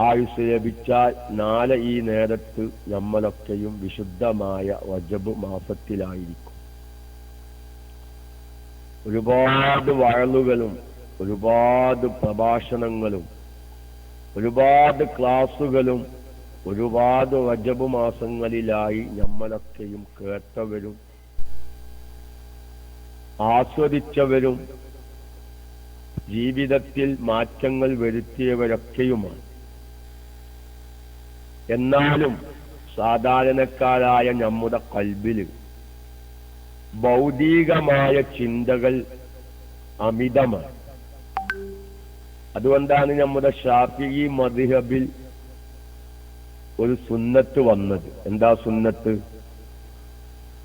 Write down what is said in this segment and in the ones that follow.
ആയുസ് ലഭിച്ചാൽ നാളെ ഈ നേരത്ത് നമ്മളൊക്കെയും വിശുദ്ധമായ വജബ് മാസത്തിലായിരിക്കും. ഒരുപാട് വഴലുകളും ഒരുപാട് പ്രഭാഷണങ്ങളും ഒരുപാട് ക്ലാസുകളും ഒരുപാട് വജബ് മാസങ്ങളിലായി നമ്മളൊക്കെയും കേട്ടവരും ആസ്വദിച്ചവരും ജീവിതത്തിൽ മാറ്റങ്ങൾ വരുത്തിയവരൊക്കെയുമാണ്. എന്നാലും സാധാരണക്കാരായ നമ്മുടെ കൽബിൽ ഭൗതികമായ ചിന്തകൾ അമിതമാണ്. അതുകൊണ്ടാണ് നമ്മുടെ ഷാഫി മദ്ഹബിൽ ഒരു സുന്നത്ത് വന്നത്. എന്താ സുന്നത്ത്?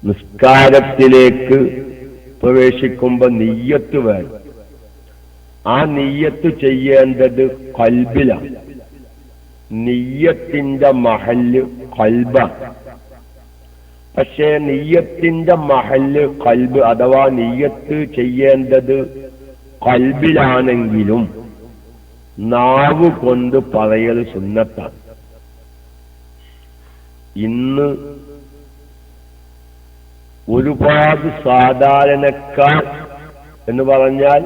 നിസ്കാരത്തിലേക്ക് പ്രവേശിക്കുമ്പോ നെയ്യത്ത് വേണം. ആ നെയ്യത്ത് ചെയ്യേണ്ടത് കൽബിലാണ്. നെയ്യത്തിന്റെ മഹൽ കൽബ. പക്ഷേ നെയ്യത്തിന്റെ മഹൽ കൽബ് അഥവാ നെയ്യത്ത് ചെയ്യേണ്ടത് കൽബിലാണെങ്കിലും നാവ് കൊണ്ട് പറയൽ സുന്നത്താണ്. ഇന്ന് ഒരുപാട് സാധാരണക്കാർ എന്ന് പറഞ്ഞാൽ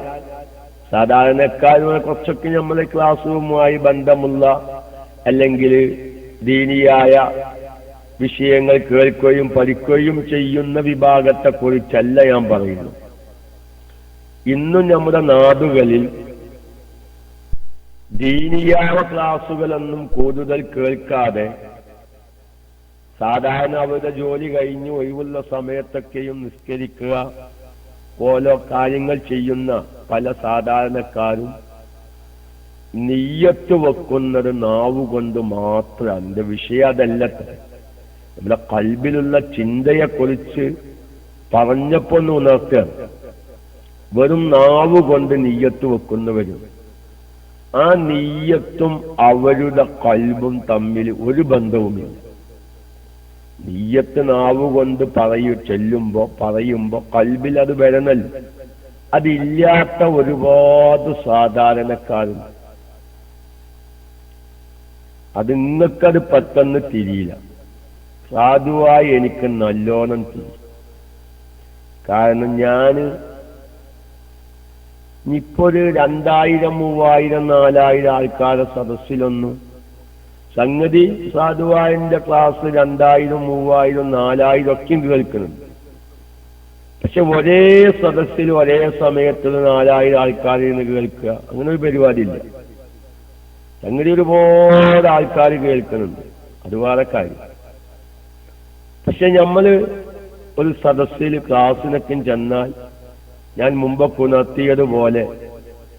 സാധാരണക്കാരുമായി കുറച്ചൊക്കെ നമ്മളെ ക്ലാസ്സുമായി ബന്ധമുള്ള അല്ലെങ്കിൽ ദീനിയായ വിഷയങ്ങൾ കേൾക്കുകയും പഠിക്കുകയും ചെയ്യുന്ന വിഭാഗത്തെക്കുറിച്ചല്ല ഞാൻ പറയുന്നു ഇന്നും നമ്മുടെ നാടുകളിൽ ദീനിയായ ക്ലാസുകളൊന്നും കൂടുതൽ കേൾക്കാതെ സാധാരണ അവരുടെ ജോലി കഴിഞ്ഞ് ഒഴിവുള്ള സമയത്തൊക്കെയും നിസ്കരിക്കുക ഓരോ കാര്യങ്ങൾ ചെയ്യുന്ന പല സാധാരണക്കാരും നെയ്യത്ത് വെക്കുന്നത് നാവുകൊണ്ട് മാത്രം. എന്റെ വിഷയം അതല്ല. നമ്മുടെ കൽബിലുള്ള ചിന്തയെക്കുറിച്ച് പറഞ്ഞപ്പോ ഉണർത്തുക. വെറും നാവ് കൊണ്ട് നെയ്യത്ത് വെക്കുന്നവരും. ആ നെയ്യത്തും അവരുടെ കൽബും തമ്മിൽ ഒരു ബന്ധവുമില്ല. നീയത്ത് നാവ് കൊണ്ട് പറയൂ ചെല്ലുമ്പോ പറയുമ്പോ കൽബിൽ അത് വരണല്ലോ. അതില്ലാത്ത ഒരുപാട് സാധാരണക്കാരുണ്ട്. അത് നിങ്ങൾക്കത് പെട്ടെന്ന് തിരിയില്ല. സാധുവായി എനിക്ക് നല്ലോണം തിരി. കാരണം ഞാൻ ഇപ്പോൾ രണ്ടായിരം മൂവായിരം നാലായിരം ആൾക്കാരുടെ സദസ്സിലൊന്നും. സംഗതി സാധുവായന്റെ ക്ലാസ് രണ്ടായിരം മൂവായിരം നാലായിരം ഒക്കെ കേൾക്കുന്നുണ്ട്. പക്ഷെ ഒരേ സദസ്സിൽ ഒരേ സമയത്ത് നാലായിരം ആൾക്കാരിൽ നിന്ന് കേൾക്കുക. അങ്ങനെ ഒരു പരിപാടിയില്ല. സംഗതി ഒരുപാട് ആൾക്കാർ കേൾക്കുന്നുണ്ട്. അത് വേറെ കാര്യം. പക്ഷെ നമ്മൾ ഒരു സദസ്സിൽ ക്ലാസ്സിനൊക്കെ ചെന്നാൽ ഞാൻ മുമ്പൊക്കെ ഉണർത്തിയതുപോലെ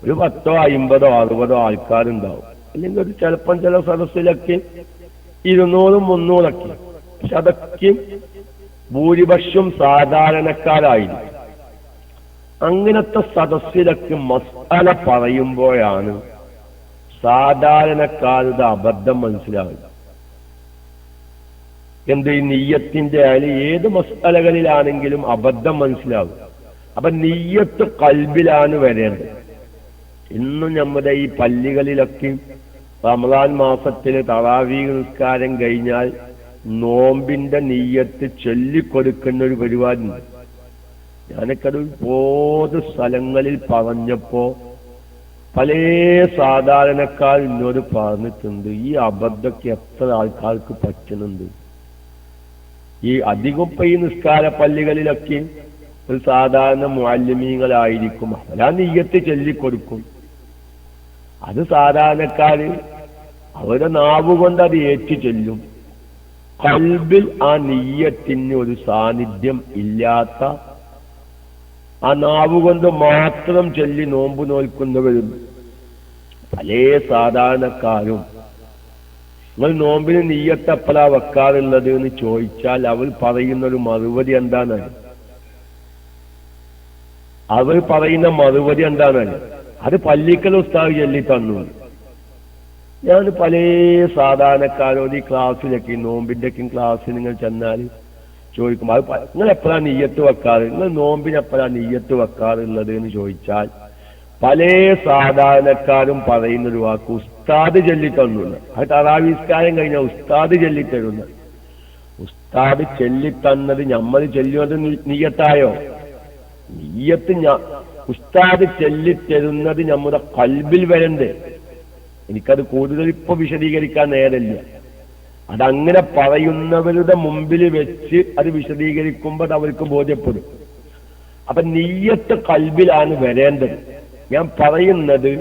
ഒരു പത്തോ അമ്പതോ അറുപതോ ആൾക്കാരുണ്ടാവും. അല്ലെങ്കിൽ ഒരു ചിലപ്പം ചില സദസ്സിലൊക്കെ ഇരുന്നൂറും മുന്നൂറൊക്കെ. പക്ഷെ അതൊക്കെ ഭൂരിപക്ഷം സാധാരണക്കാരായിരിക്കും. അങ്ങനത്തെ സദസ്സിലൊക്കെ മസാല പറയുമ്പോഴാണ് സാധാരണക്കാരുടെ അബദ്ധം മനസ്സിലാവില്ല. എന്ത് നെയ്യത്തിന്റെ ആയാലും ഏത് മസാലകളിലാണെങ്കിലും അബദ്ധം മനസ്സിലാവും. അപ്പൊ നെയ്യത്ത് കൽബിലാണ് വരേണ്ടത്. ഇന്നും നമ്മുടെ ഈ പള്ളികളിലൊക്കെ റമദാൻ മാസത്തിൽ തറാവീ നിസ്കാരം കഴിഞ്ഞാൽ നോമ്പിന്റെ നെയ്യത്ത് ചൊല്ലിക്കൊടുക്കുന്ന ഒരു പരിപാടി ഞാനൊക്കെ അത് ഒരുപാട് സ്ഥലങ്ങളിൽ പറഞ്ഞപ്പോ പല സാധാരണക്കാർ എന്നോട് പറഞ്ഞിട്ടുണ്ട് ഈ അബദ്ധമൊക്കെ എത്ര ആൾക്കാർക്ക് പറ്റുന്നുണ്ട് ഈ അധികം ഈ നിസ്കാര പള്ളികളിലൊക്കെ ഒരു സാധാരണ മാലിന്യങ്ങളായിരിക്കും അവരാ നെയ്യത്ത് ചൊല്ലിക്കൊടുക്കും. അത് സാധാരണക്കാര് അവരുടെ നാവ് കൊണ്ട് അത് ഏറ്റു ചൊല്ലും. കൽബിൽ ആ നെയ്യത്തിന് ഒരു സാന്നിധ്യം ഇല്ലാത്ത ആ നാവുകൊണ്ട് മാത്രം ചൊല്ലി നോമ്പ് നോൽക്കുന്നവരും പല സാധാരണക്കാരും നിങ്ങൾ നോമ്പിന് നെയ്യത്തപ്പലാ വെക്കാറുള്ളത്? എന്ന് ചോദിച്ചാൽ അവൾ പറയുന്ന ഒരു മറുപടി എന്താണ്? അവർ പറയുന്ന മറുപടി എന്താണ്? അത് പള്ളിക്കൽ ഉസ്താവ് ചൊല്ലി തന്നു. ഞാൻ പല സാധാരണക്കാരോട് ഈ ക്ലാസ്സിലൊക്കെ നോമ്പിന്റെയൊക്കെ ക്ലാസ്സിൽ നിങ്ങൾ ചെന്നാൽ ചോദിക്കും അത് നിങ്ങൾ എപ്പോഴാണ് നെയ്യത്ത് വെക്കാറ്? നിങ്ങൾ നോമ്പിന് എപ്പോഴാണ് നെയ്യത്ത് വെക്കാറുള്ളത്? എന്ന് ചോദിച്ചാൽ പല സാധാരണക്കാരും പറയുന്ന ഒരു വാക്ക് ഉസ്താദ് ചൊല്ലിത്തന്നുണ്ട് ചൊല്ലിത്തന്നു അത് തറാവിസ്കാരം കഴിഞ്ഞ ഉസ്താദ് ചൊല്ലിത്തരുന്ന. ഉസ്താദ് ചൊല്ലിത്തന്നത് നമ്മൾ ചൊല്ലുന്നത് നീയത്തായോ? നീയത്ത് ഉസ്താദ് ചൊല്ലിത്തരുന്നത് നമ്മുടെ കൽബിൽ വരണ്ടേ. എനിക്കത് കൂടുതൽ ഇപ്പൊ വിശദീകരിക്കാൻ നേരമില്ല. അതങ്ങനെ പറയുന്നവരുടെ മുമ്പിൽ വെച്ച് അത് വിശദീകരിക്കുമ്പോൾ അവർക്ക് ബോധ്യപ്പെടും. അപ്പൊ നീയത്ത് കൽബിലാണ് വരേണ്ടത്. ഞാൻ പറയുന്നത്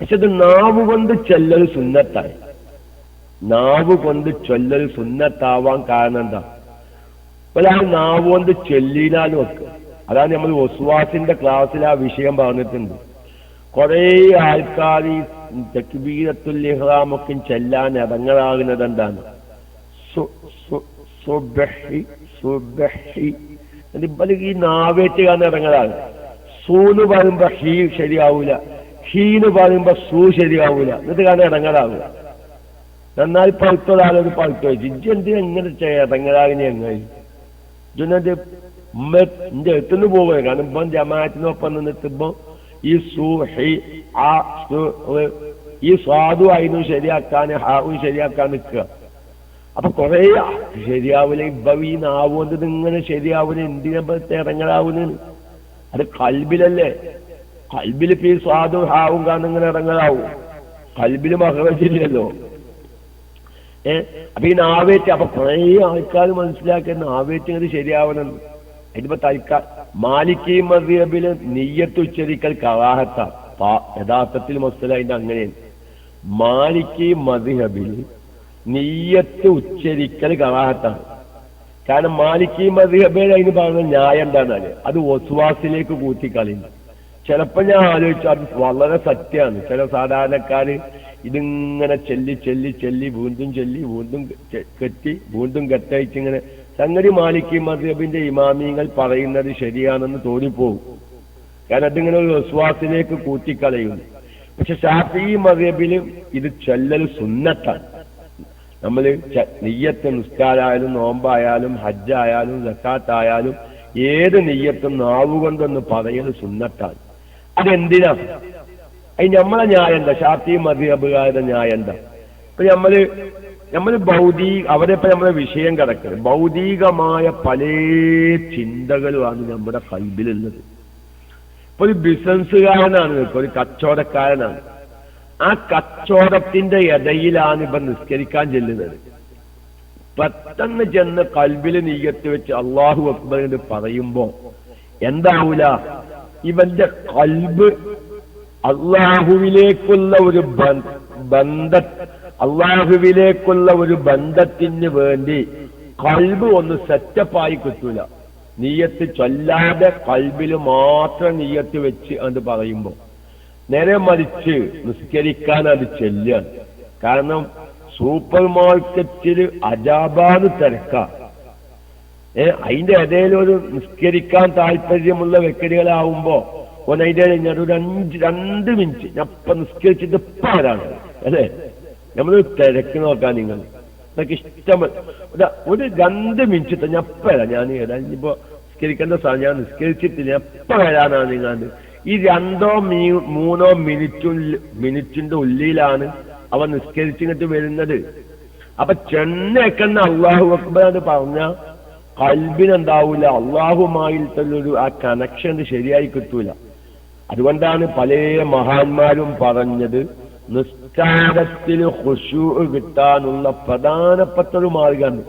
പക്ഷെ അത് നാവ് കൊണ്ട് ചൊല്ലൽ സുന്നത്തായി. നാവ് കൊണ്ട് ചൊല്ലൽ സുന്നത്താവാൻ കാരണം എന്താ? ഒരാൾ നാവ് കൊണ്ട് ചൊല്ലിനാലും ഒക്കെ അതാണ് നമ്മൾ ഒസ്വാസിന്റെ ക്ലാസ്സിൽ ആ വിഷയം പറഞ്ഞിട്ടുണ്ട്. കുറേ ആൾക്കാർ ഈ തക്ബീരത്തുൽ ഇഹ്റാമൊക്കെ ചെല്ലാൻ ഇറങ്ങലാകുന്നത് എന്താണ്? സുബഹി സുബ്ഹി. ഈ നാവേറ്റ് കാണുന്ന ഇറങ്ങലാണ്. സൂന്ന് പറയുമ്പോ ഹീ ശരിയാവൂല. ഹീന്ന് പറയുമ്പോ സൂ ശരിയാവൂല. എന്നിട്ട് കാരണം ഇറങ്ങലാവുക നന്നായി ഒരു പഴുത്തോ ജിജ്ജന്റെ എന്ത് എങ്ങനെ ഇറങ്ങലാകിനി എങ്ങനെ ഇജെന്നെ ഉമ്മ എന്റെ എത്തുന്നു പോവുക കാരണം ഇപ്പം ജമാഅത്തിനൊപ്പം നിന്നിട്ടിപ്പോ ഈ സൂ ഹി ആ ഈ സ്വാദു ആയിരുന്നു ശരിയാക്കാൻ ഹാവും ശരിയാക്കാൻ നിൽക്കുക. അപ്പൊ കൊറേ ശരിയാവില്ല നാവുകൊണ്ട് ഇങ്ങനെ ശരിയാവില്ല എന്തിനെ ഇറങ്ങലാവുന്നു അത് കൽബിലല്ലേ? കൽബിൽ ഈ സ്വാദും ഹാവും കാരണം ഇങ്ങനെ ഇറങ്ങലാവും. കൽബിൽ മഹറജില്ലല്ലോ ഏ? അപ്പൊ ഈ നാവേറ്റ് അപ്പൊ കുറേ ആൾക്കാർ മനസ്സിലാക്കിയ നാവേറ്റ് ഇങ്ങനെ ശരിയാവണം. അതിപ്പോ തൽക്കാൽ മാലിക്കി മദ്യബിൽ നെയ്യത്ത് ഉച്ചരിക്കൽ കവാഹത്ത. യഥാർത്ഥത്തിൽ മസ്സലായിട്ട് അങ്ങനെ മാലിക്കി മദ്ഹബിൽ നെയ്യത്ത് ഉച്ചരിക്കൽ കവാഹത്താണ്. കാരണം മാലിക്കി മദ്ഹബിൽ അതിന് പറഞ്ഞ ന്യായം എന്താണെന്നാൽ അത് ഒസ്വാസിലേക്ക് കൂട്ടിക്കളയുന്നു ചിലപ്പോ ഞാൻ ആലോചിച്ചു അത് വളരെ സത്യമാണ്. ചില സാധാരണക്കാര് ഇതിങ്ങനെ ചെല്ലി ചെല്ലി ചെല്ലി വീണ്ടും ചെല്ലി വീണ്ടും കെട്ടി വീണ്ടും കെട്ടയച്ച് ഇങ്ങനെ സംഗതി മാലിക്കി മദ്ഹബിന്റെ ഇമാമിങ്ങൾ പറയുന്നത് ശരിയാണെന്ന് തോന്നിപ്പോകും കാരണം അതിങ്ങനെ ഒരു വിശ്വാസിലേക്ക് കൂട്ടിക്കളയുന്നു പക്ഷെ ഷാഫി മദ്ഹബിൽ ഇത് ചെല്ലൽ സുന്നത്താണ്. നമ്മൾ നെയ്യത്ത് നിസ്കാരായാലും നോമ്പായാലും ഹജ്ജായാലും സക്കാത്തായാലും ഏത് നെയ്യത്തും നാവുകൊണ്ടൊന്ന് പറയൽ സുന്നത്താണ്. അതെന്തിനാ? അത് നമ്മളെ ന്യായം എന്താ ഷാഫി മതിയബുകാരുടെ ന്യായം എന്താ ഇപ്പൊ നമ്മൾ നമ്മൾ ഭൗതിക അവരെ ഇപ്പൊ നമ്മളെ വിഷയം കിടക്കുന്നത് ഭൗതികമായ പല ചിന്തകളുമാണ് നമ്മുടെ കൈബിലുള്ളത് ഇപ്പൊ ഒരു ബിസിനസ്സുകാരനാണ് ഒരു കച്ചവടക്കാരനാണ് ആ കച്ചവടത്തിന്റെ ഇടയിലാണ് ഇപ്പൊ നിസ്കരിക്കാൻ ചെല്ലുന്നത്. പെട്ടെന്ന് ചെന്ന് കൽബിൽ നീയത്ത് വെച്ച് അള്ളാഹു അക്ബർ എന്ന് പറയുമ്പോ എന്താവൂല? ഇവന്റെ കൽബ് അള്ളാഹുവിലേക്കുള്ള ഒരു ബന്ധ അള്ളാഹുവിലേക്കുള്ള ഒരു ബന്ധത്തിന് വേണ്ടി കൽബ് ഒന്ന് സെറ്റപ്പായി കിട്ടൂല. നീയത്ത് ചൊല്ലാതെ കൽബിൽ മാത്രം നീയത്ത് വെച്ച് അത് പറയുമ്പോ നേരെ മറിച്ച് നിസ്കരിക്കാൻ അത് ചെല്ലുകയാണ് കാരണം സൂപ്പർ മാർക്കറ്റിൽ അജാബാദ് തിരക്ക. ഏ അതിന്റെ ഇടയിൽ ഒരു നിസ്കരിക്കാൻ താല്പര്യമുള്ള വ്യക്തികളാവുമ്പോ ഓൻ അതിന്റെ ഇടയിൽ ഞാൻ ഒരു അഞ്ച് രണ്ട് മിനിറ്റ് ഞാൻ ഇപ്പൊ നിസ്കരിച്ചിട്ട് ഇപ്പൊ ആരാണ് അല്ലെ? നമ്മൾ തിരക്ക് നോക്കാൻ നിങ്ങൾ. അതൊക്കെ ഇഷ്ടം ഒരു- രണ്ട് മിനിറ്റ് ഞാൻ ഇപ്പൊ ഞാൻ ഇപ്പൊ നിസ്കരിക്കേണ്ട സാധനം ഞാൻ നിസ്കരിച്ചിട്ടില്ല. എപ്പോ വരാനാണ് നിങ്ങൾ ഈ രണ്ടോ മീ മൂന്നോ മിനിറ്റു മിനിറ്റിന്റെ ഉള്ളിലാണ് അവൻ നിസ്കരിച്ചിങ്ങോട്ട് വരുന്നത്. അപ്പൊ ചെന്നേക്കെന്ന് അള്ളാഹു അക്ബർ എന്ന് പറഞ്ഞ കൽബിനെന്താവൂല അള്ളാഹുമായിട്ടുള്ളൊരു ആ കണക്ഷൻ ശരിയായി കിട്ടൂല. അതുകൊണ്ടാണ് പല മഹാന്മാരും പറഞ്ഞത് നിസ്കാരത്തിൽ ഹുഷു കിട്ടാനുള്ള പ്രധാനപ്പെട്ട ഒരു മാർഗമാണ്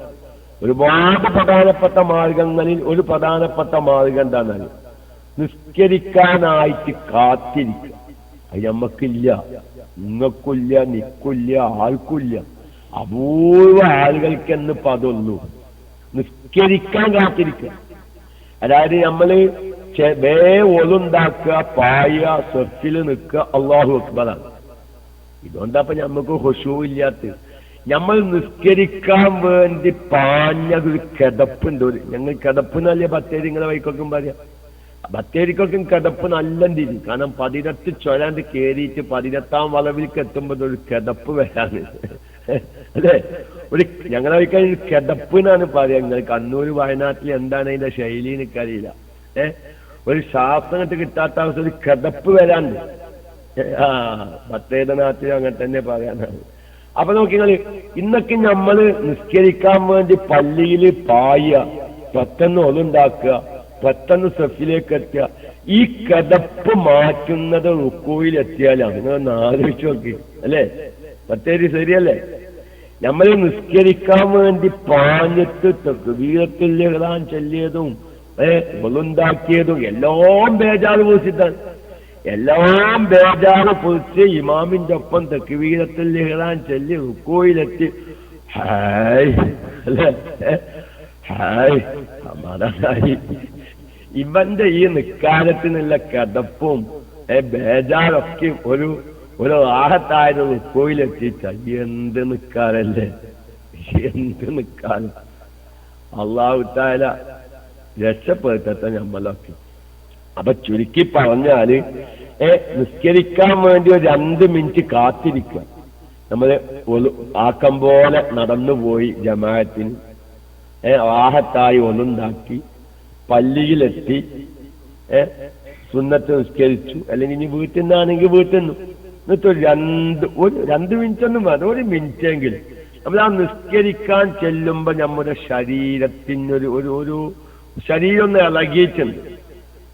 ഒരുപാട് പ്രധാനപ്പെട്ട മാർഗങ്ങളിൽ ഒരു പ്രധാനപ്പെട്ട മാർഗം എന്താണ് നിസ്കരിക്കാനായിട്ട് കാത്തിരിക്കുക അത് നമ്മക്കില്ല. നിങ്ങൾക്കില്ല നിക്കില്ല ആൾക്കില്ല. അപൂർവ ആളുകൾക്കെന്ന് പതൊന്നു നിസ്കരിക്കാൻ കാത്തിരിക്കുക അതായത് നമ്മൾ വേ ഒലുണ്ടാക്കുക പായ സെഫിൽ നിൽക്കുക അള്ളാഹു അക്ബറാണ്. ഇതുകൊണ്ടപ്പൊ നമുക്ക് ഹുഷൂ ഇല്ലാത്ത നമ്മൾ നിസ്കരിക്കാൻ വേണ്ടി പാഞ്ഞതൊരു കിടപ്പുണ്ട് ഒരു. ഞങ്ങൾ കിടപ്പ് നല്ല പത്തേരി നിങ്ങളെ വൈക്കൊക്കെ പറയാം? ബത്തേരിക്കൊക്കെ കിടപ്പ് നല്ല രീതി. കാരണം പതിനെട്ട് ചൊരാണ്ട് കേറിയിട്ട് പതിനെട്ടാം വളവിലേക്ക് എത്തുമ്പോൾ ഒരു കിടപ്പ് വരാണ്. അല്ലേ? ഒരു ഞങ്ങളെ കഴിഞ്ഞ കിടപ്പ് എന്നാണ് പറയാ നിങ്ങൾ കണ്ണൂർ വയനാട്ടിൽ എന്താണ് അതിന്റെ ശൈലി എനിക്കറിയില്ല ഏ? ഒരു ശ്വാസം കിട്ട് കിട്ടാത്ത അവസ്ഥ ഒരു കിടപ്പ് വരാണ്ട്. ആ ഭക്തേതനാഥിനും അങ്ങനെ തന്നെ പറയാനാണ്. അപ്പൊ നോക്കി നിങ്ങൾ ഇന്നൊക്കെ നമ്മൾ നിസ്കരിക്കാൻ വേണ്ടി പള്ളിയിൽ പായ പെട്ടെന്ന് ഒതുണ്ടാക്കുക പെട്ടെന്ന് സെഫിലേക്ക് എത്തുക ഈ കഥപ്പ് മാറ്റുന്നത് റുക്കോയിൽ എത്തിയാലാണ് നിങ്ങളൊന്ന് ആലോചിച്ച് നോക്കി അല്ലേ? പത്തേരി ശരിയല്ലേ? നമ്മൾ നിസ്കരിക്കാൻ വേണ്ടി പാഞ്ഞിട്ട് വീരത്തില്ലാണ് ചൊല്ലിയതും ഏ ഒളുണ്ടാക്കിയതും എല്ലാം ബേജാറ് പൂച്ചിട്ടാണ് എല്ലാം ബേജാറ് പൊളിച്ച് ഇമാമിന്റെ ഒപ്പം തെക്കുവീരത്തിൽ ലഹ്റാൻ ചൊല്ലി റുക്കോയിലെത്തി ഹായ്? ഹായ് ഇവന്റെ ഈ നിക്കാലത്തിനുള്ള കടപ്പും ബേജാറൊക്കെ ഒരു ഒരു ആഹത്തായത് റുക്കോയിലെത്തി എന്ത് നിക്കാരല്ലേ? എന്ത് നിക്കാലം അള്ളാഹുത്തായ രക്ഷപ്പെടുത്തത്തെ നമ്മളൊക്കെ അപ്പൊ ചുരുക്കി പറഞ്ഞാൽ ഏ നിസ്കരിക്കാൻ വേണ്ടി ഒരു രണ്ട് മിനിറ്റ് കാത്തിരിക്കുക. നമ്മൾ ഒളു- ആക്കം പോലെ നടന്നുപോയി ജമാഅത്തിന്. ഏ ആഹത്തായി ഒന്നുണ്ടാക്കി. പള്ളിയിലെത്തി. സുന്നത്ത് നിസ്കരിച്ചു. അല്ലെങ്കിൽ ഇനി വീട്ടിൽ നിന്നാണെങ്കിൽ വീട്ടിൽ നിന്ന്. എന്നിട്ട് ഒരു രണ്ട് ഒരു രണ്ട് മിനിറ്റ് ഒന്നും വേണ്ട. ഒരു മിനിറ്റ് എങ്കിലും നമ്മൾ ആ നിസ്കരിക്കാൻ ചെല്ലുമ്പോ നമ്മുടെ ശരീരത്തിനൊരു ഒരു ഒരു ശരീരം ഒന്ന് ഇളകിയിട്ടുണ്ട്.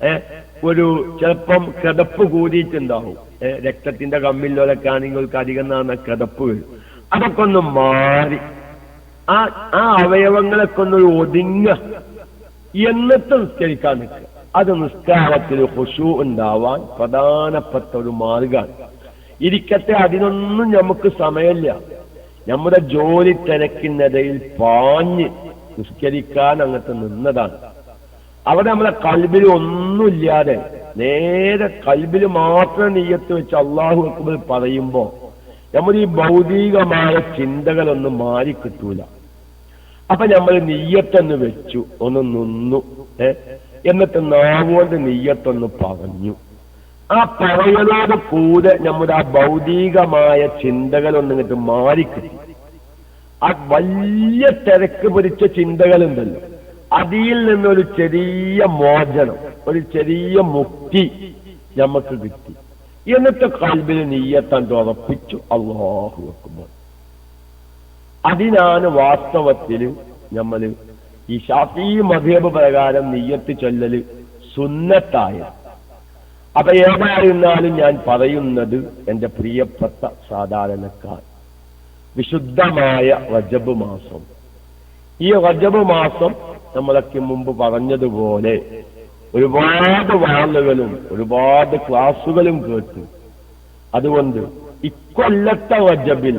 ഏ? ഒരു ചിലപ്പം കിടപ്പ് കൂടിയിട്ടുണ്ടാവും. രക്തത്തിന്റെ കമ്മിലൊക്കെ ആണെങ്കിൽ അധികം നാന്ന കിടപ്പ് വരും. അതൊക്കെ ഒന്ന് മാറി. ആ ആ അവയവങ്ങളൊക്കെ ഒന്ന് ഒതുങ്ങ എന്നിട്ട് നിസ്കരിക്കാൻ നിൽക്കുക. അത് നിസ്കാരത്തിൽ ഹുഷു ഉണ്ടാവാൻ പ്രധാനപ്പെട്ട ഒരു മാർഗമാണ്. ഇരിക്കട്ടെ അതിനൊന്നും നമുക്ക് സമയമില്ല. നമ്മുടെ ജോലി തിരക്കിനിടയിൽ പാഞ്ഞ് നിസ്കരിക്കാൻ അങ്ങോട്ട് നിന്നതാണ്. അവിടെ നമ്മളെ കൽബിൽ ഒന്നുമില്ലാതെ നേരെ കൽബിൽ മാത്രം നെയ്യത്ത് വെച്ച് അള്ളാഹു അക്ബർ പറയുമ്പോ നമ്മുടെ ഈ ഭൗതികമായ ചിന്തകളൊന്നും മാറി കിട്ടൂല അപ്പൊ നമ്മൾ നെയ്യത്തൊന്ന് വെച്ചു. ഒന്ന് നിന്നു. ഏ? എന്നിട്ട് നാവുകൊണ്ട് നെയ്യത്തൊന്ന് പറഞ്ഞു ആ പറയലോട് കൂടെ നമ്മുടെ ആ ഭൗതികമായ ചിന്തകൾ ഒന്നിങ്ങോട്ട് മാറിക്കിട്ടി. ആ വലിയ തിരക്ക് പിടിച്ച ചിന്തകളുണ്ടല്ലോ. അതിൽ നിന്നൊരു ചെറിയ മോചനം ഒരു ചെറിയ മുക്തി നമുക്ക് കിട്ടി. എന്നിട്ട് കൽബിൽ നീയത്താൻ ഉറപ്പിച്ചു. അള്ളാഹു വെക്കുമ്പോൾ അതിനാണ് വാസ്തവത്തിൽ നമ്മൾ ഈ ഷാഫി മധേബ് പ്രകാരം നെയ്യത്ത് ചൊല്ലൽ സുന്നത്തായ. അപ്പൊ ഏതായിരുന്നാലും ഞാൻ പറയുന്നത് എന്റെ പ്രിയപ്പെട്ട സാധാരണക്കാർ വിശുദ്ധമായ റജബ് മാസം. ഈ റജബ് മാസം നമ്മളൊക്കെ മുമ്പ് പറഞ്ഞതുപോലെ ഒരുപാട് വാളുകളും ഒരുപാട് ക്ലാസുകളും കേട്ടു. അതുകൊണ്ട് ഇക്കൊല്ലത്തെ റജബിൽ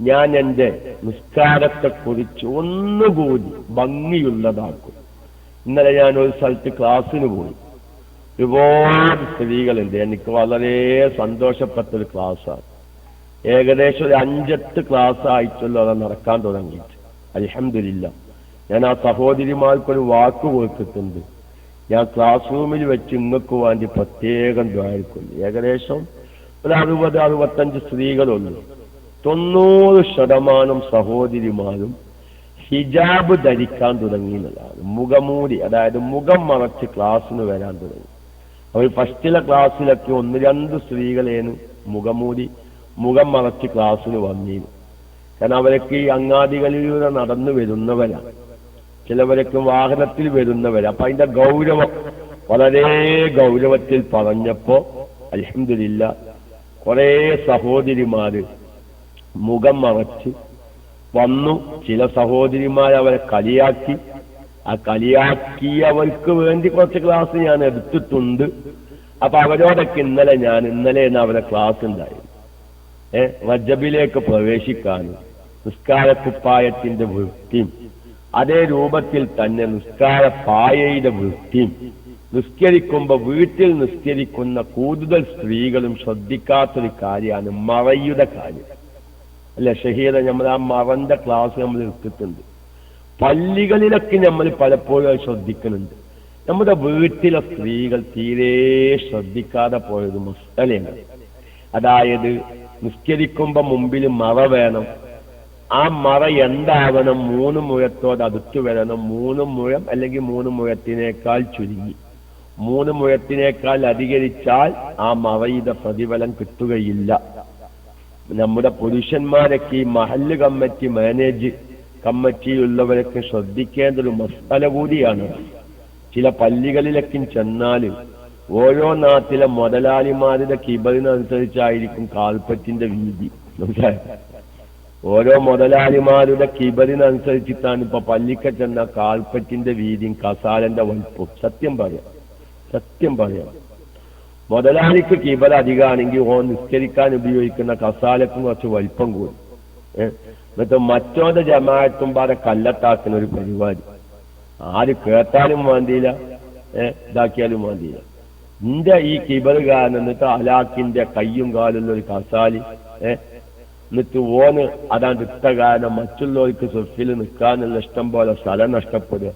ഞാൻ എന്റെ നിസ്കാരത്തെക്കുറിച്ച് ഒന്നുകൂടി ഭംഗിയുള്ളതാക്കും. ഇന്നലെ ഞാൻ ഒരു സ്ഥലത്ത് ക്ലാസ്സിന് പോയി. ഒരുപാട് സ്ത്രീകളുണ്ട്. എനിക്ക് വളരെ സന്തോഷപ്പെട്ട ഒരു ക്ലാസ്സാണ്. ഏകദേശം ഒരു അഞ്ചെട്ട് ക്ലാസ് ആയിട്ടുള്ള അത് നടക്കാൻ തുടങ്ങിയിട്ട്. അലഹമില്ല ഞാൻ ആ സഹോദരിമാർക്കൊരു വാക്ക് കൊടുത്തിട്ടുണ്ട്. ഞാൻ ക്ലാസ് റൂമിൽ വെച്ച് ഇങ്ങക്ക് വേണ്ടി പ്രത്യേകം ദ്വാരിക്കുന്നു ഏകദേശം ഒരു അറുപത് അറുപത്തഞ്ച് സ്ത്രീകളുള്ളൂ തൊണ്ണൂറ് ശതമാനം സഹോദരിമാരും ഹിജാബ് ധരിക്കാൻ തുടങ്ങി എന്നുള്ളതാണ്. മുഖമൂടി അതായത് മുഖം മറച്ച് ക്ലാസ്സിന് വരാൻ തുടങ്ങി. അവർ ഫസ്റ്റിലെ ക്ലാസ്സിലൊക്കെ ഒന്ന് രണ്ട് സ്ത്രീകളേന് മുഖമൂടി മുഖം മറച്ച് ക്ലാസ്സിന് വന്നിരുന്നു കാരണം അവരൊക്കെ ഈ അങ്ങാടികളിലൂടെ നടന്നു വരുന്നവരാണ് ചിലവരൊക്കെ വാഹനത്തിൽ വരുന്നവരാണ് അപ്പൊ അതിന്റെ ഗൗരവം വളരെ ഗൗരവത്തിൽ പറഞ്ഞപ്പോ അലഹമില്ല കുറെ സഹോദരിമാര് മുഖം മറച്ച് വന്നു. ചില സഹോദരിമാർ അവരെ കളിയാക്കി. ആ കളിയാക്കിയവർക്ക് വേണ്ടി കുറച്ച് ക്ലാസ് ഞാൻ എടുത്തിട്ടുണ്ട്. അപ്പൊ അവരോടൊക്കെ ഇന്നലെ ഞാൻ ഇന്നലെയാണ് അവരെ ക്ലാസ് ഉണ്ടായി. ഏ റജബിലേക്ക് പ്രവേശിക്കാനും നിസ്കാരക്കുപ്പായത്തിന്റെ വൃത്തിയും അതേ രൂപത്തിൽ തന്നെ നിസ്കാര പായയുടെ വൃത്തിയും നിസ്കരിക്കുമ്പോ വീട്ടിൽ നിസ്കരിക്കുന്ന കൂടുതൽ സ്ത്രീകളും ശ്രദ്ധിക്കാത്തൊരു കാര്യമാണ് മറയുടെ കാര്യം. അല്ലെ ഷഹീദ നമ്മൾ ആ മറന്റെ ക്ലാസ് നമ്മൾ എടുത്തിട്ടുണ്ട്. പള്ളികളിലൊക്കെ നമ്മൾ പലപ്പോഴും ശ്രദ്ധിക്കുന്നുണ്ട് നമ്മുടെ വീട്ടിലെ സ്ത്രീകൾ തീരെ ശ്രദ്ധിക്കാതെ പോയത് മസ്തലയാണ്. അതായത് നിസ്കരിക്കുമ്പോ മുമ്പിൽ മറ വേണം. ആ മറ എന്താവണം? മൂന്ന് മുഴത്തോട് അടുത്ത് വരണം. മൂന്ന് മുഴം അല്ലെങ്കിൽ മൂന്ന് മുഴത്തിനേക്കാൾ ചുരുങ്ങി. മൂന്ന് മുഴത്തിനേക്കാൾ അധികരിച്ചാൽ ആ മറയുടെ പ്രതിഫലം കിട്ടുകയില്ല. നമ്മുടെ പുരുഷന്മാരൊക്കെ ഈ മഹല്ല് കമ്മിറ്റി മാനേജ് കമ്മിറ്റിയിലുള്ളവരൊക്കെ ശ്രദ്ധിക്കേണ്ട ഒരു മസാല കൂടിയാണ്. ചില പള്ളികളിലൊക്കെ ചെന്നാൽ ഓരോ നാട്ടിലെ മുതലാളിമാരുടെ കിബറിനനുസരിച്ചായിരിക്കും കാൽപ്പറ്റിന്റെ വീതി? ഓരോ മുതലാളിമാരുടെ കിബറിനനുസരിച്ചിട്ടാണ് ഇപ്പൊ പള്ളിക്ക ചെന്ന കാൽപ്പറ്റിന്റെ വീതിയും കസാലന്റെ വലിപ്പും സത്യം പറയാം. സത്യം പറയാം. മുതലാളിക്ക് കീബല അധികമാണെങ്കിൽ ഓ നിസ്കരിക്കാൻ ഉപയോഗിക്കുന്ന കസാലക്കും കുറച്ച് വലിപ്പം കൂടും. എന്നിട്ട് മറ്റോന്റെ ജമാഅത്തും പാടെ കല്ലത്താക്കുന്ന ഒരു പരിപാടി. ആര് കേട്ടാലും വേണ്ടിയില്ല ഇതാക്കിയാലും വേണ്ടിയില്ല നിന്റെ ഈ കിബർ കാരണം എന്നിട്ട് അലാക്കിന്റെ കയ്യും കാലുള്ള ഒരു കസാലി എന്നിട്ട് ഓന് അതാണ്ട് ഇട്ട കാരണം മറ്റുള്ളവർക്ക് സ്വഫിൽ നിൽക്കാനുള്ള ഇഷ്ടം പോലെ സ്ഥലം നഷ്ടപ്പെടുക.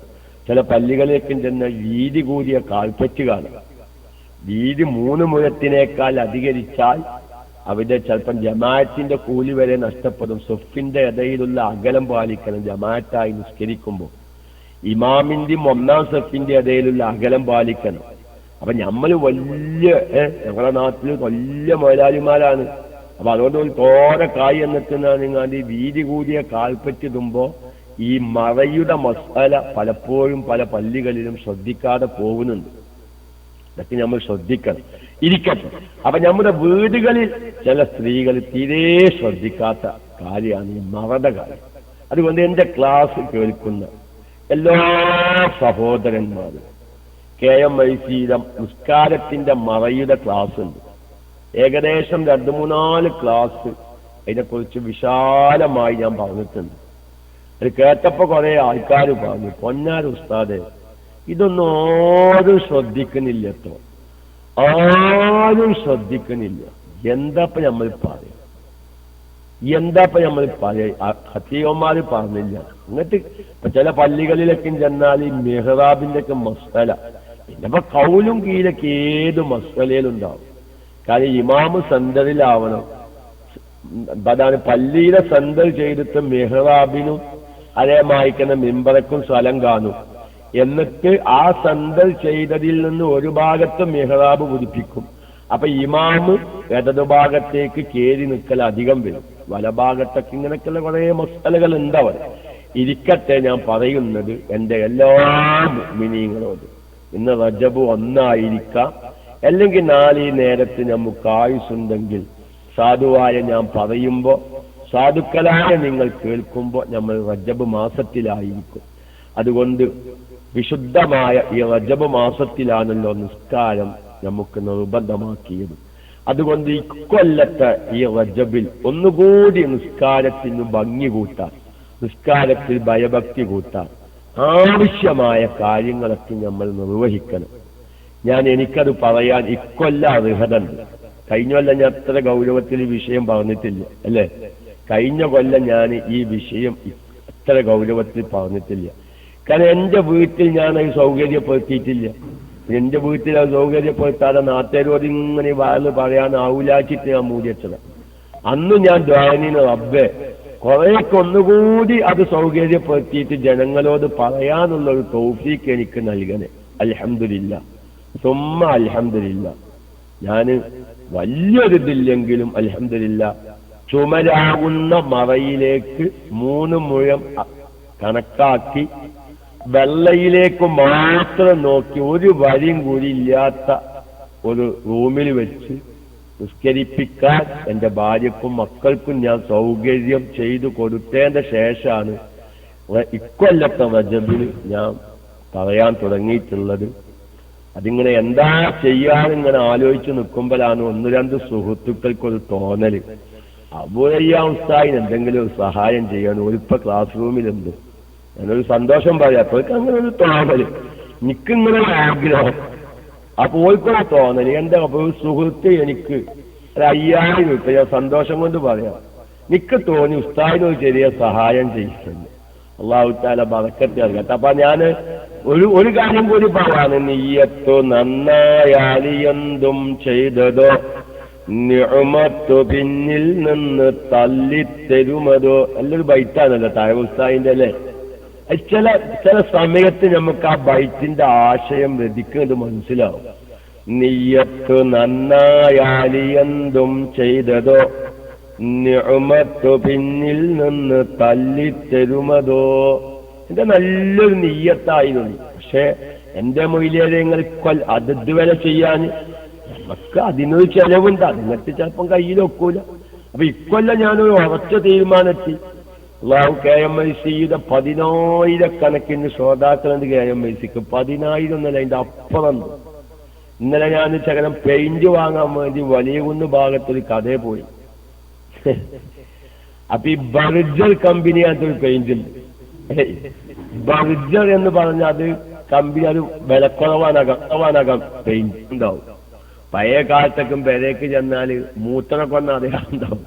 ചില പല്ലികളിലേക്കും ചെന്ന വീതി കൂടിയ കാൽപ്പറ്റ് കാണുക. വീതി മൂന്ന് മുഴത്തിനേക്കാൾ അധികരിച്ചാൽ അവിടെ ചിലപ്പം ജമാഅത്തിന്റെ കൂലി വരെ നഷ്ടപ്പെടും. സൊഫിന്റെ ഇടയിലുള്ള അകലം പാലിക്കണം ജമാഅത്തായി നിസ്കരിക്കുമ്പോൾ. ഇമാമിന്റെ ഒന്നാം സഫിന്റെ ഇടയിലുള്ള അകലം പാലിക്കണം. അപ്പൊ നമ്മൾ വലിയ ഞങ്ങളുടെ നാട്ടിൽ വലിയ മുതലാളിമാരാണ്. അപ്പൊ അതുകൊണ്ട് ഒരു തോര കായ് എന്നെത്തുന്ന നിങ്ങൾ ഈ വീതി കൂടിയ കാൽപ്പറ്റിടുമ്പോ ഈ മറയുടെ മസാല പലപ്പോഴും പല പള്ളികളിലും ശ്രദ്ധിക്കാതെ പോകുന്നുണ്ട്. ഇതൊക്കെ നമ്മൾ ശ്രദ്ധിക്കണം. ഇരിക്കട്ടെ അപ്പൊ നമ്മുടെ വീടുകളിൽ ചില സ്ത്രീകൾ തീരെ ശ്രദ്ധിക്കാത്ത കാര്യമാണ് ഈ മറത കാര്യം. അതുകൊണ്ട് എന്റെ ക്ലാസ് കേൾക്കുന്ന എല്ലാ സഹോദരന്മാരും കെ എം ഐ സിയിലെ നിസ്കാരത്തിന്റെ മറയുടെ ക്ലാസ് ഉണ്ട്. ഏകദേശം രണ്ട് മൂന്നാൽ ക്ലാസ് അതിനെക്കുറിച്ച് വിശാലമായി ഞാൻ പറഞ്ഞിട്ടുണ്ട്. അത് കേട്ടപ്പോ കുറെ ആൾക്കാർ പറഞ്ഞു പൊന്നാർ ഉസ്താദെ ഇതൊന്നും ആരും ശ്രദ്ധിക്കുന്നില്ല കേട്ടോ ആരും ശ്രദ്ധിക്കുന്നില്ല എന്താപ്പ നമ്മൾ പറയാം? എന്താപ്പ നമ്മൾ പറയാ? ഹത്തീവന്മാര് പറഞ്ഞില്ല. എന്നിട്ട് ചില പള്ളികളിലൊക്കെ ചെന്നാൽ ഈ മെഹ്റാബിന്റെ ഒക്കെ മസ്തല. പിന്നെ ഇപ്പൊ കൗലും കീഴൊക്കെ ഏത് മസ്തലയിലുണ്ടാവും. കാരണം ഇമാമ് സെന്ററിലാവണം. അതാണ് പള്ളിയിലെ സെന്റർ ചെയ്തിട്ട് മെഹ്റാബിനും അതേ മായിക്കുന്ന മിമ്പറക്കും സ്ഥലം കാണും. എന്നിട്ട് ആ സന്തൽ ചെയ്തതിൽ നിന്ന് ഒരു ഭാഗത്ത് മെഹ്റാബ് പുതിപ്പിക്കും അപ്പൊ ഇമാമ് ഇടതുഭാഗത്തേക്ക് കേറി നിൽക്കൽ അധികം വരും. വലഭാഗത്തൊക്കെ ഇങ്ങനെയൊക്കെയുള്ള കുറെ മസ്തലകൾ ഉണ്ടവർ ഇരിക്കട്ടെ ഞാൻ പറയുന്നത് എന്റെ എല്ലാ മിനിങ്ങളോട് ഇന്ന് റജബ് ഒന്നായിരിക്കാം. അല്ലെങ്കിൽ നാലീ നേരത്ത് നമുക്ക് ആയുസുണ്ടെങ്കിൽ സാധുവായ ഞാൻ പറയുമ്പോൾ സാധുക്കളായ നിങ്ങൾ കേൾക്കുമ്പോൾ നമ്മൾ റജബ് മാസത്തിലായിരിക്കും. അതുകൊണ്ട് വിശുദ്ധമായ ഈ റജബ് മാസത്തിലാണല്ലോ നിസ്കാരം നമുക്ക് നിർബന്ധമാക്കിയത്. അതുകൊണ്ട് ഇക്കൊല്ലത്തെ കൊല്ലത്തെ ഈ റജബിൽ ഒന്നുകൂടി നിസ്കാരത്തിന് ഭംഗി കൂട്ടാൻ നിസ്കാരത്തിൽ ഭയഭക്തി കൂട്ടാൻ ആവശ്യമായ കാര്യങ്ങളൊക്കെ നമ്മൾ നിർവഹിക്കണം. ഞാൻ എനിക്കത് പറയാൻ ഇക്കൊല്ല അർഹതണ്ട്. കഴിഞ്ഞ കൊല്ലം ഞാൻ അത്ര ഗൗരവത്തിൽ വിഷയം പറഞ്ഞിട്ടില്ല അല്ലേ? കഴിഞ്ഞ കൊല്ലം ഞാൻ ഈ വിഷയം അത്ര ഗൗരവത്തിൽ പറഞ്ഞിട്ടില്ല. കാരണം എന്റെ വീട്ടിൽ ഞാൻ അത് സൗകര്യപ്പെടുത്തിയിട്ടില്ല. എന്റെ വീട്ടിൽ അത് സൗകര്യപ്പെടുത്താതെ നാട്ടുകാരോട് ഇങ്ങനെ വാൽ പറയാൻ ഞാൻ മൂടിയച്ചത് അന്ന് ഞാൻ ദ്വാനിന് റബ്ബെ കുറേക്ക് ഒന്നുകൂടി അത് സൗകര്യപ്പെടുത്തിയിട്ട് ജനങ്ങളോട് പറയാനുള്ള ഒരു തൗഫീക്ക് എനിക്ക് നൽകണേ. അലഹമില്ല സുമ്മ അലഹമില്ല ഞാൻ വലിയൊരിതില്ലെങ്കിലും അലഹമില്ല ചുമരാകുന്ന മറയിലേക്ക് മൂന്ന് മുഴം കണക്കാക്കി വെള്ളയിലേക്ക് മാത്രം നോക്കി ഒരു വരിയും കൂടി ഇല്ലാത്ത ഒരു റൂമിൽ വെച്ച് നിസ്കരിപ്പിക്കാൻ എന്റെ ഭാര്യക്കും മക്കൾക്കും ഞാൻ സൗകര്യം ചെയ്തു കൊടുത്തതിന്റെ ശേഷമാണ് ഇക്കൊല്ലത്തെ റജബിൽ ഞാൻ പറയാൻ തുടങ്ങിയിട്ടുള്ളത്. അതിങ്ങനെ എന്താ ചെയ്യാനിങ്ങനെ ആലോചിച്ച് നിൽക്കുമ്പോഴാണ് ഒന്ന് രണ്ട് സുഹൃത്തുക്കൾക്കൊരു തോന്നൽ. അബുറയ്യ ഉസ്താദിന് എന്തെങ്കിലും ഒരു സഹായം ചെയ്യാൻ ഒരിപ്പ ക്ലാസ് റൂമിലുണ്ട് ഞാനൊരു സന്തോഷം പറയാം. അപ്പോഴേക്ക് അങ്ങനെ ഒരു തോന്നൽ. നിൽക്കുന്നൊരു ആഗ്രഹം. അപ്പൊ ഓൽക്കൊരു തോന്നൽ. എന്റെ അപ്പൊ ഒരു സുഹൃത്ത് എനിക്ക് ഒരു അയ്യായിരം രൂപ ഞാൻ സന്തോഷം കൊണ്ട് പറയാം. നിക്ക് തോന്നി ഉസ്താദിന് ഒരു ചെറിയ സഹായം ചെയ്യുന്നുണ്ട് അള്ളാഹുത്താല മറക്കത്തി അറിയാത്ത അപ്പൊ ഞാൻ ഒരു ഒരു കാര്യം കൂടി പറയാണ് നീയത്തു നന്നായാലി എന്തും ചെയ്തതോ ഞമത്തു പിന്നിൽ നിന്ന് തള്ളിത്തരുമതോ. നല്ലൊരു ബൈറ്റാണല്ലോ താഴെ ഉസ്താദിന്റെ അല്ലേ ചില ചില സമയത്ത് നമുക്ക് ആ ബൈറ്റിന്റെ ആശയം രചിക്കുന്നത് മനസ്സിലാവും. നീയത്ത് നന്നായാലി എന്തും ചെയ്തതോ ഞമത്തു പിന്നിൽ നിന്ന് തല്ലിത്തരുമതോ. എന്റെ നല്ലൊരു നീയത്തായിരുന്നു പക്ഷെ എന്റെ മൊയിലേരങ്ങൾ കൊൽ അത് ഇതുവരെ ചെയ്യാൻ നമുക്ക് അതിനൊരു ചെലവുണ്ട്. അതിനകത്ത് ചിലപ്പം കയ്യിൽ വെക്കൂല അപ്പൊ ഇക്കൊല്ലം ഞാനൊരു ഉറച്ച തീരുമാനത്തി അള്ളാഹു കെ എം ഐ സിയുടെ പതിനായിരക്കണക്കിന് ശ്രോതാക്കളുണ്ട് കെ എം ഐ സിക്ക് പതിനായിരം എന്നല്ല അതിന്റെ അപ്പുറം. ഇന്നലെ ഞാൻ ശകലം പെയിന്റ് വാങ്ങാൻ വേണ്ടി വലിയ കുന്ന് ഭാഗത്തൊരു കഥയെ പോയി. അപ്പൊ ഈ ബർജർ കമ്പനി അതൊരു പെയിന്റ് ഉണ്ട് ബർജർ എന്ന് പറഞ്ഞ അത് കമ്പനി അത് വിലക്കുറവാനാകാം കുറവാനകം പെയിന്റ് ഉണ്ടാവും. പഴയ കാലത്തൊക്കെ പെരേക്ക് ചെന്നാൽ മൂത്രമൊക്കെ വന്നാൽ അദ്ദേഹം ഉണ്ടാവും.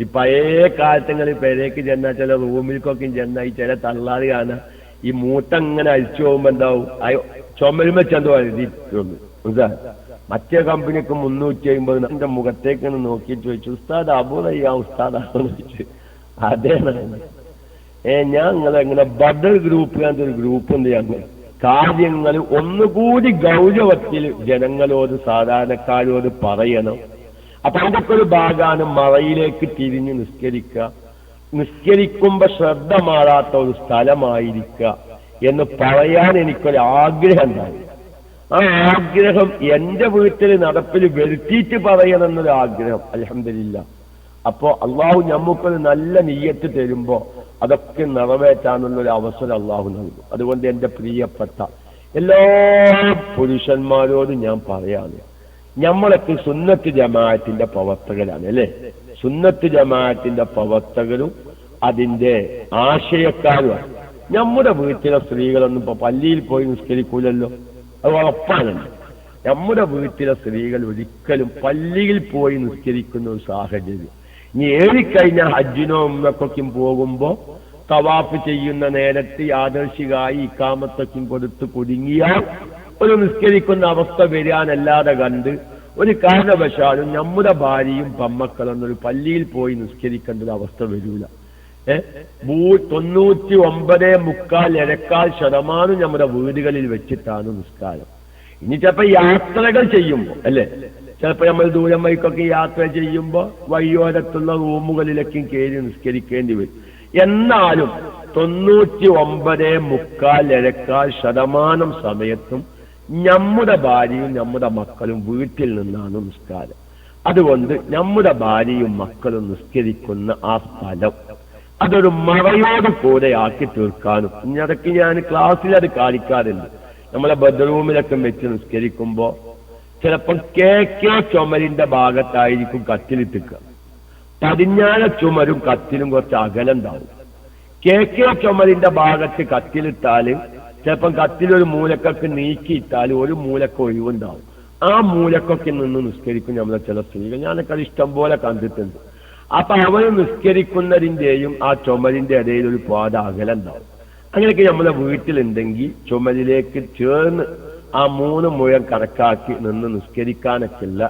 ഈ പഴയ കാലത്തങ്ങളിൽ പെരേക്ക് ചെന്നാൽ ചില റൂമിലേക്കൊക്കെ ചെന്നാൽ ഈ ചില തള്ളാറ് കാണാൻ ഈ മൂട്ട ഇങ്ങനെ അഴിച്ചു പോകുമ്പോ എന്താവും? അയ്യോ ചുമരുമ്പോ ചെന്തോ എഴുതിയിട്ടുണ്ട്? മറ്റേ കമ്പനിക്ക് മുന്നൂറ്റി അമ്പത് എന്റെ മുഖത്തേക്ക് നോക്കി ചോദിച്ചു ഉസ്താദ് അബൂറയ്യ ഉസ്താദ്? ചോദിച്ചു. അതേതാണ് ഏ ഞാൻ നിങ്ങളെ എങ്ങനെ ബദൽ ഗ്രൂപ്പ് ഒരു ഗ്രൂപ്പ് ഉണ്ട് ഞങ്ങൾ കാര്യങ്ങൾ ഒന്നുകൂടി ഗൗരവത്തിൽ ജനങ്ങളോട് സാധാരണക്കാരോട് പറയണം. അപ്പൊ അതൊക്കെ ഒരു ഭാഗമാണ് മറയിലേക്ക് തിരിഞ്ഞ് നിസ്കരിക്കുക. നിസ്കരിക്കുമ്പോ ശ്രദ്ധ മാറാത്ത ഒരു സ്ഥലമായിരിക്കുക എന്ന് പറയാൻ എനിക്കൊരു ആഗ്രഹം ഉണ്ടായി. ആ ആഗ്രഹം എന്റെ വീട്ടിൽ നടപ്പിൽ വരുത്തിയിട്ട് പറയണമെന്നൊരു ആഗ്രഹം അലഹമില്ല അപ്പോ അള്ളാഹു നമുക്കൊരു നല്ല നീയത്ത് തരുമ്പോ അതൊക്കെ നിറവേറ്റാനുള്ളൊരു അവസരം അള്ളാഹു നൽകും. അതുകൊണ്ട് എന്റെ പ്രിയപ്പെട്ട എല്ലാ പുരുഷന്മാരോടും ഞാൻ പറയാണ് നമ്മളൊക്കെ സുന്നത്ത് ജമാഅത്തിന്റെ പ്രവർത്തകരാണ് അല്ലെ? സുന്നത്ത് ജമാഅത്തിന്റെ പ്രവർത്തകരും അതിന്റെ ആശയക്കാരുമാണ്. നമ്മുടെ വീട്ടിലെ സ്ത്രീകളൊന്നും ഇപ്പൊ പള്ളിയിൽ പോയി നിസ്കരിക്കൂലല്ലോ? അത് ഉറപ്പാണല്ലോ. നമ്മുടെ വീട്ടിലെ സ്ത്രീകൾ ഒരിക്കലും പള്ളിയിൽ പോയി നിസ്കരിക്കുന്ന ഒരു സാഹചര്യം ഇനി ഏറിക്കഴിഞ്ഞ ഹജ്ജിനോ ഉമ്മക്കൊക്കെ പോകുമ്പോ തവാഫ് ചെയ്യുന്ന നേരത്തെ ആദർശികായി ഇക്കാമത്തൊക്കെ കൊടുത്ത് കുടുങ്ങിയാൽ ഒരു നിസ്കരിക്കുന്ന അവസ്ഥ വരാനല്ലാതെ കണ്ട് ഒരു കാരണവശാലും നമ്മുടെ ഭാര്യയും പമ്മക്കളും ഒരു പള്ളിയിൽ പോയി നിസ്കരിക്കേണ്ട ഒരു അവസ്ഥ വരൂല. തൊണ്ണൂറ്റി ഒമ്പത് മുക്കാൽ ഇരക്കാൽ ശതമാനം നമ്മുടെ വീടുകളിൽ വെച്ചിട്ടാണ് നിസ്കാരം. ഇനി ചിലപ്പോ യാത്രകൾ ചെയ്യുമ്പോൾ അല്ലെ? ചിലപ്പോ നമ്മൾ ദൂരം വഴിക്കൊക്കെ യാത്ര ചെയ്യുമ്പോൾ വഴിയോരത്തുള്ള റൂമുകളിലൊക്കെ കയറി നിസ്കരിക്കേണ്ടി വരും. എന്നാലും തൊണ്ണൂറ്റി ഒമ്പത് മുക്കാൽ ഇരക്കാൽ ശതമാനം സമയത്തും നമ്മുടെ ഭാര്യയും നമ്മുടെ മക്കളും വീട്ടിൽ നിന്നാണ് നിസ്കാരം. അതുകൊണ്ട് നമ്മുടെ ഭാര്യയും മക്കളും നിസ്കരിക്കുന്ന ആ സ്ഥലം അതൊരു മറയോട് കൂടെ ആക്കി തീർക്കാനും ഇടയ്ക്ക് ഞാൻ ക്ലാസ്സിൽ അത് കാണിക്കാറുണ്ട് നമ്മളെ ബെഡ്റൂമിലൊക്കെ വെച്ച് നിസ്കരിക്കുമ്പോ ചിലപ്പം കെ ചുമരിന്റെ ഭാഗത്തായിരിക്കും കത്തിലിട്ടിക്കുക പടിഞ്ഞാല ചുമരും കത്തിലും കുറച്ച് അകലുണ്ടാവും കെ കെ ചുമരിന്റെ ഭാഗത്ത് കത്തിലിട്ടാൽ ചിലപ്പം കത്തിലൊരു മൂലക്കൊക്കെ നീക്കിയിട്ടാൽ ഒരു മൂലക്ക ഒഴിവുണ്ടാവും. ആ മൂലക്കൊക്കെ നിന്ന് നിസ്കരിക്കും നമ്മളെ ചില സ്ത്രീകൾ. ഞാനൊക്കെ അത് ഇഷ്ടം പോലെ കണ്ടിട്ടുണ്ട്. അപ്പൊ അവർ നിസ്കരിക്കുന്നതിന്റെയും ആ ചുമലിന്റെ ഇടയിൽ ഒരു പാത അകലുണ്ടാവും. അങ്ങനെയൊക്കെ നമ്മളെ വീട്ടിലുണ്ടെങ്കിൽ ചുമലിലേക്ക് ചേർന്ന് ആ മൂന്ന് മുഴം കണക്കാക്കി നിന്ന് നിസ്കരിക്കാനൊക്കെയുള്ള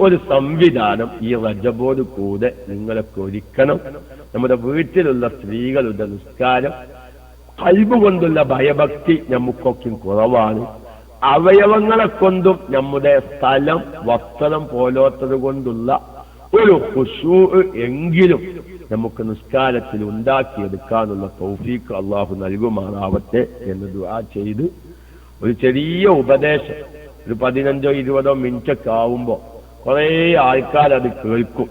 ഒരു സംവിധാനം ഈ റജബോട് കൂടെ നിങ്ങളൊക്കെ ഒരുക്കണം. നമ്മുടെ വീട്ടിലുള്ള സ്ത്രീകളുടെ നിസ്കാരം കൽബ് കൊണ്ടുള്ള ഭയഭക്തി നമുക്കൊക്കെ കുറവാണ്. അവയവങ്ങളെ കൊണ്ടും നമ്മുടെ സ്ഥലം വസ്ത്രം പോലോത്തത് കൊണ്ടുള്ള ഒരു ഖുഷു എങ്കിലും നമുക്ക് നിസ്കാരത്തിൽ ഉണ്ടാക്കിയെടുക്കാനുള്ള തൗഫീഖ് അള്ളാഹു നൽകുമാറാവട്ടെ എന്ന് ദുആ ചെയ്ത് ഒരു ചെറിയ ഉപദേശം ഒരു പതിനഞ്ചോ ഇരുപതോ മിനിറ്റൊക്കെ ആവുമ്പോ കുറേ ആൾക്കാർ അത് കേൾക്കും.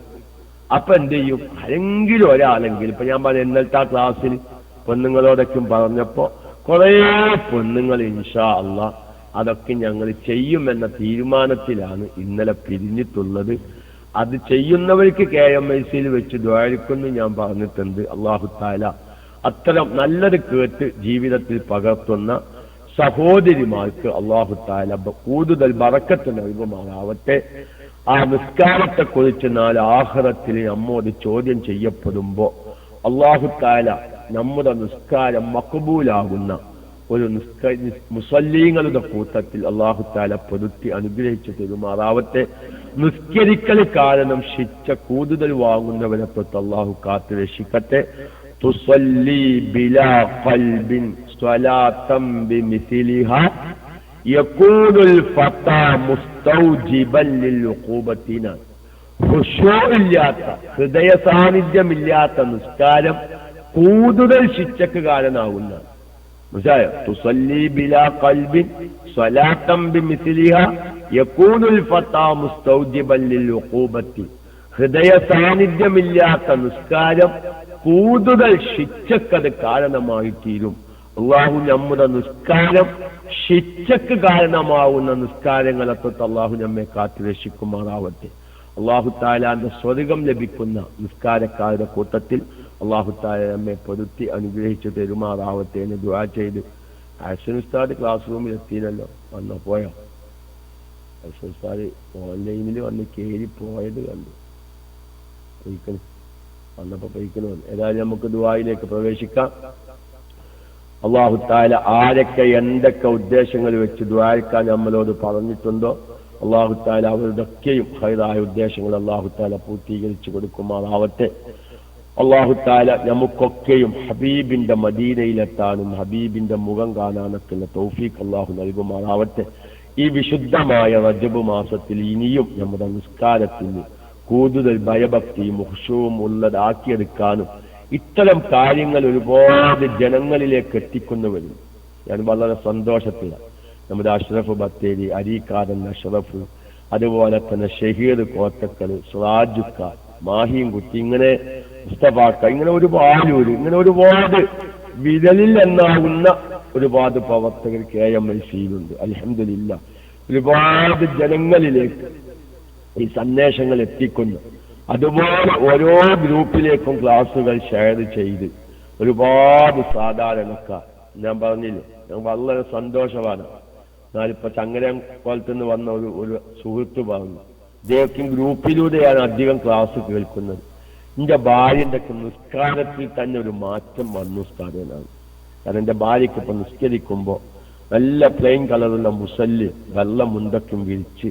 അപ്പൊ എന്ത് ചെയ്യും ആരെങ്കിലും ഒരാളെങ്കിലും ഇപ്പൊ ഞാൻ പറഞ്ഞ ഇന്നലത്തെ ക്ലാസ്സിൽ പെണ്ണുങ്ങളോടൊക്കെ പറഞ്ഞപ്പോ കുറേ പെണ്ണുങ്ങൾ ഇൻഷാ അല്ല അതൊക്കെ ഞങ്ങൾ ചെയ്യുമെന്ന തീരുമാനത്തിലാണ് ഇന്നലെ പിരിഞ്ഞിട്ടുള്ളത്. അത് ചെയ്യുന്നവർക്ക് കെ എം ഐ സിയിൽ വെച്ച് ദ്വാരിക്കുന്നു ഞാൻ പറഞ്ഞിട്ടുണ്ട്. അള്ളാഹു താല അത്തരം നല്ലത് കേട്ട് ജീവിതത്തിൽ പകർത്തുന്ന സഹോദരിമാർക്ക് അള്ളാഹു താല കൂടുതൽ ബറക്കത്ത് നൽകുമാറാവട്ടെ. ആ നിസ്കാരത്തെ കുറിച്ച് നാല് ആഹ്റത്തിൽ നമ്മോട് ചോദ്യം ചെയ്യപ്പെടുമ്പോ അള്ളാഹു താല നമ്മുടെ നിസ്കാരം മക്കബൂലാകുന്ന ഒരു നിസ്ക മുസല്ലീങ്ങളുടെ കൂട്ടത്തിൽ അള്ളാഹു താല പൊരുത്തി അനുഗ്രഹിച്ചു തരുമാറാവട്ടെ നിസ്കരിക്കൽ കാരണം ശിക്ഷ കൂടുതൽ വാങ്ങുന്നവരെ തൊട്ട് അള്ളാഹു കാത്തു രക്ഷിക്കട്ടെ. ഹൃദയ സാന്നിധ്യമില്ലാത്ത നിസ്കാരം കൂടുതൽ ശിക്ഷക്ക് കാരണാവുന്ന സ്വലാത്തം ഫതാ മുസ്തൗജിബൻ ലിൽഉഖൂബത്തി ഹൃദയ സാന്നിധ്യമില്ലാത്ത നിസ്കാരം കൂടുതൽ ശിക്ഷക്കത് കാരണമായി തീരും അള്ളാഹു നമ്മുടെ നിസ്കാരം ശിക്ഷക്ക് കാരണമാവുന്ന നിസ്കാരങ്ങളെ തൊട്ട് അള്ളാഹു നമ്മെ കാത്തുരക്ഷിക്കുമാറാവട്ടെ. അള്ളാഹു താലാന്റെ സ്വർഗം ലഭിക്കുന്ന നിസ്കാരക്കാരുടെ കൂട്ടത്തിൽ അള്ളാഹു താല നമ്മെ പൊരുത്തി അനുഗ്രഹിച്ചു പെരുമാറാവട്ടെ എന്ന് ദുആ ചെയ്ത്. ഹസൻ ഉസ്താദ് ക്ലാസ് റൂമിൽ എത്തിയില്ലല്ലോ വന്നോ പോയോ? ഹസൻ ഉസ്താദ് ഓൺലൈനിൽ വന്ന് കയറി പോയത് കണ്ടു. പൊയ്ക്കണം. വന്നപ്പോ പൊയ്ക്കണോ ഏതായാലും നമുക്ക് ദുബായിലേക്ക് പ്രവേശിക്കാം. അള്ളാഹുത്തായ ആരൊക്കെ എന്തൊക്കെ ഉദ്ദേശങ്ങൾ വെച്ച് ദ്വാരക്കാൻ നമ്മളോട് പറഞ്ഞിട്ടുണ്ടോ? അള്ളാഹുത്തായ അവരുടെ ഒക്കെയും ഹൈതായ ഉദ്ദേശങ്ങൾ അള്ളാഹുത്താല പൂർത്തീകരിച്ചു കൊടുക്കുമാറാവട്ടെ. അള്ളാഹു താല നമുക്കൊക്കെയും ഹബീബിന്റെ മദീനയിലെത്താനും ഹബീബിന്റെ മുഖം കാണാനൊക്കെയുള്ള തൗഫീഖ് അള്ളാഹു നൽകുമാറാവട്ടെ. ഈ വിശുദ്ധമായ റജബ് മാസത്തിൽ ഇനിയും നമ്മുടെ നിസ്കാരത്തിന് കൂടുതൽ ഭയഭക്തിയും ഹുഷവും ഉള്ളതാക്കിയെടുക്കാനും ഇത്തരം കാര്യങ്ങൾ ഒരുപാട് ജനങ്ങളിലേക്ക് എത്തിക്കുന്നവരും ഞാൻ വളരെ സന്തോഷത്തിലാണ് നമ്മുടെ അഷ്റഫ് ബത്തേരി അരീക്കാരൻ അഷറഫ് അതുപോലെ തന്നെ ഷഹീദ് കോട്ടക്കൽ സുറാജുക്ക മാഹിയും കുറ്റി ഇങ്ങനെ മുസ്തഫാക്ക ഇങ്ങനെ ഒരു പേര് ഇങ്ങനെ ഒരുപാട് വിരലിൽ എന്നാകുന്ന ഒരുപാട് പ്രവർത്തകർ കെ എം എൽ സിയിലുണ്ട്. അലഹമില്ല ഒരുപാട് ജനങ്ങളിലേക്ക് ഈ സന്ദേശങ്ങൾ എത്തിക്കുന്നു അതുപോലെ ഓരോ ഗ്രൂപ്പിലേക്കും ക്ലാസ്സുകൾ ഷെയർ ചെയ്ത് ഒരുപാട് സാധാരണക്കാർ. ഞാൻ പറഞ്ഞില്ലേ ഞാൻ വളരെ സന്തോഷമാണ് ഞാനിപ്പോ ചങ്ങരം കോലത്തുനിന്ന് വന്ന ഒരു ഒരു സുഹൃത്ത് പറഞ്ഞു ഇദ്ദേഹത്തിന് ഗ്രൂപ്പിലൂടെയാണ് അധികം ക്ലാസ് കേൾക്കുന്നത്. എന്റെ ഭാര്യന്റെ നിസ്കാരത്തിൽ തന്നെ ഒരു മാറ്റം വന്നു സ്ഥാപനാണ് കാരണം എന്റെ ഭാര്യയ്ക്ക് ഇപ്പൊ നിസ്കരിക്കുമ്പോ നല്ല പ്ലെയിൻ കളറുള്ള മുസല്ല് വെള്ള മുണ്ടക്കും വിരിച്ച്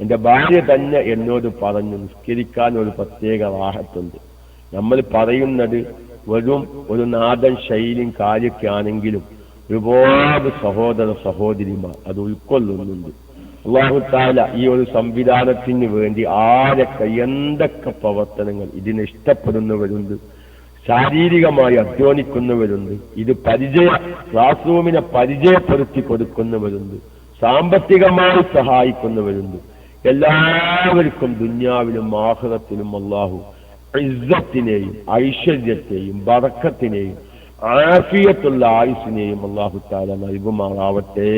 എന്റെ ഭാര്യ തന്നെ എന്നോട് പറഞ്ഞു നിസ്കരിക്കാൻ ഒരു പ്രത്യേക വാഹത്തുണ്ട് നമ്മൾ പറയുന്നത് വെറും ഒരു നാദൻ ശൈലിയും കാര്യമൊക്കെ ആണെങ്കിലും ഒരുപാട് സഹോദര സഹോദരിമാർ അത് ഉൾക്കൊള്ളുന്നുണ്ട്. അള്ളാഹു താല ഈ ഒരു സംവിധാനത്തിന് വേണ്ടി ആരൊക്കെ എന്തൊക്കെ പ്രവർത്തനങ്ങൾ ഇതിന് ഇഷ്ടപ്പെടുന്നവരുണ്ട് ശാരീരികമായി അധ്വാനിക്കുന്നവരുണ്ട് ഇത് പരിചയ ക്ലാസ് റൂമിനെ പരിചയപ്പെടുത്തി കൊടുക്കുന്നവരുണ്ട് സാമ്പത്തികമായി സഹായിക്കുന്നവരുണ്ട്. എല്ലാവർക്കും ദുന്യാവിലും ആഹ്റത്തിലും അള്ളാഹു ഇസ്സത്തിനെയും ഐശ്വര്യത്തെയും ബറക്കത്തിനെയും ആഫിയത്തുള്ള ആയുസിനെയും അള്ളാഹു താല നൽകുമാറാവട്ടെ.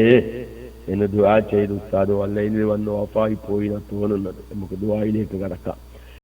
എന്ന് ദുവാ ചെയ്ത്. ഉസ്താദ് ഓൺലൈനിൽ വന്ന് ഓഫായി പോയി തോന്നുന്നത്. നമുക്ക് ദുആയിലേക്ക് കടക്കാം.